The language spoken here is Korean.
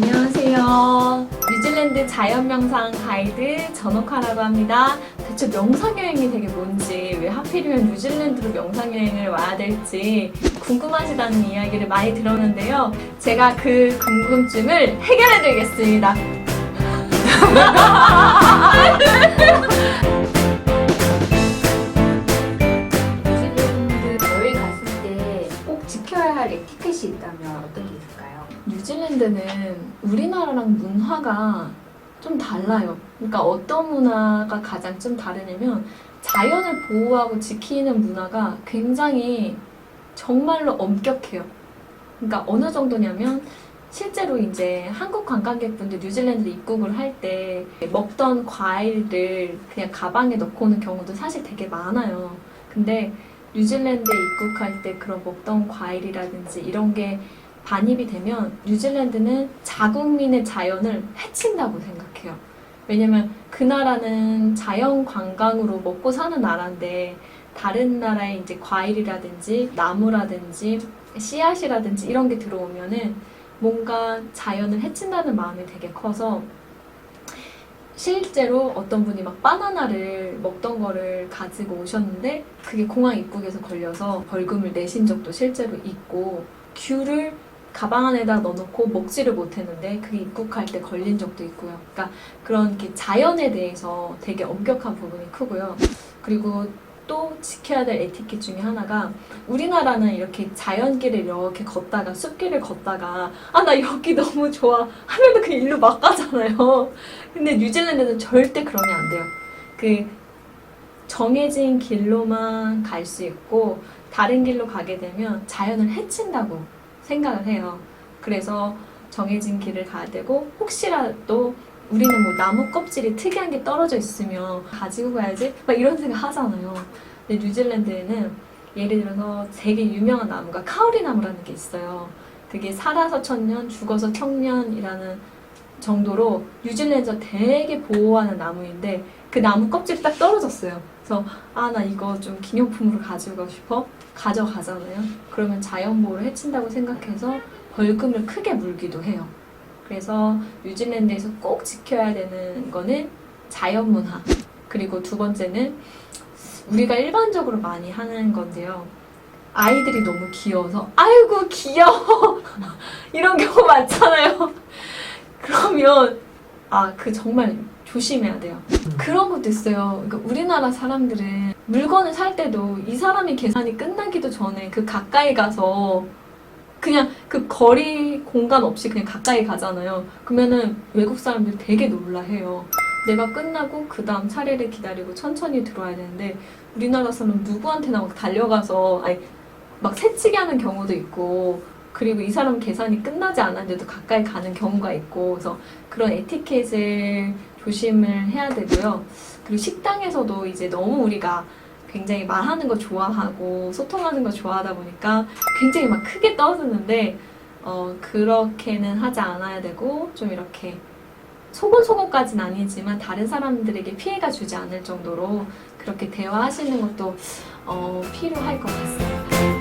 안녕하세요. 뉴질랜드 자연명상 가이드 전옥하라고 합니다. 대체 명상여행이 되게 뭔지, 왜 하필이면 뉴질랜드로 명상여행을 와야 될지 궁금하시다는 이야기를 많이 들었는데요. 제가 그 궁금증을 해결해드리겠습니다. 뉴질랜드 여행 갔을 때 꼭 지켜야 할 에티켓이 있다면? 뉴질랜드는 우리나라랑 문화가 좀 달라요. 그러니까 어떤 문화가 가장 좀 다르냐면 자연을 보호하고 지키는 문화가 굉장히 정말로 엄격해요. 그러니까 어느 정도냐면 실제로 이제 한국 관광객분들 뉴질랜드 입국을 할 때 먹던 과일을 그냥 가방에 넣고 오는 경우도 사실 되게 많아요. 근데 뉴질랜드에 입국할 때 그런 먹던 과일이라든지 이런 게 반입이 되면 뉴질랜드는 자국민의 자연을 해친다고 생각해요. 왜냐면 그 나라는 자연 관광으로 먹고 사는 나라인데 다른 나라의 이제 과일이라든지 나무라든지 씨앗이라든지 이런 게 들어오면은 뭔가 자연을 해친다는 마음이 되게 커서 실제로 어떤 분이 막 바나나를 먹던 거를 가지고 오셨는데 그게 공항 입국에서 걸려서 벌금을 내신 적도 실제로 있고 귤을 가방 안에다 넣어놓고 먹지를 못했는데 그게 입국할 때 걸린 적도 있고요. 그러니까 그런 이렇게 자연에 대해서 되게 엄격한 부분이 크고요. 그리고 또 지켜야 될 에티켓 중에 하나가 우리나라는 이렇게 자연길을 이렇게 걷다가 숲길을 걷다가 아 나 여기 너무 좋아 하면은 그냥 일로 막 가잖아요. 근데 뉴질랜드는 절대 그러면 안 돼요. 그 정해진 길로만 갈 수 있고 다른 길로 가게 되면 자연을 해친다고 생각을 해요. 그래서 정해진 길을 가야 되고 혹시라도 우리는 뭐 나무 껍질이 특이한 게 떨어져 있으면 가지고 가야지 막 이런 생각 하잖아요. 근데 뉴질랜드에는 예를 들어서 되게 유명한 나무가 카오리 나무라는 게 있어요. 그게 살아서 천년, 죽어서 청년이라는 정도로 뉴질랜드에서 되게 보호하는 나무인데 그 나무 껍질이 딱 떨어졌어요. 그래서 아 나 이거 좀 기념품으로 가지고 싶어 가져가잖아요. 그러면 자연 보호를 해친다고 생각해서 벌금을 크게 물기도 해요. 그래서 뉴질랜드에서 꼭 지켜야 되는 거는 자연 문화. 그리고 두 번째는 우리가 일반적으로 많이 하는 건데요. 아이들이 너무 귀여워서 아이고 귀여워 이런 경우 많잖아요. 그러면 아 그 정말 조심해야 돼요. 그런 것도 있어요. 그러니까 우리나라 사람들은 물건을 살 때도 이 사람이 계산이 끝나기도 전에 그 가까이 가서 그냥 그 거리 공간 없이 그냥 가까이 가잖아요. 그러면은 외국 사람들이 되게 놀라해요. 내가 끝나고 그 다음 차례를 기다리고 천천히 들어와야 되는데 우리나라 사람은 누구한테나 막 달려가서 아니 막 새치기 하는 경우도 있고 그리고 이 사람 계산이 끝나지 않았는데도 가까이 가는 경우가 있고 그래서 그런 에티켓을 조심을 해야 되고요. 그리고 식당에서도 이제 너무 우리가 굉장히 말하는 거 좋아하고 소통하는 거 좋아하다 보니까 굉장히 막 크게 떠드는데 어, 그렇게는 하지 않아야 되고 좀 이렇게 소곤소곤까지는 아니지만 다른 사람들에게 피해가 주지 않을 정도로 그렇게 대화하시는 것도 어, 필요할 것 같습니다.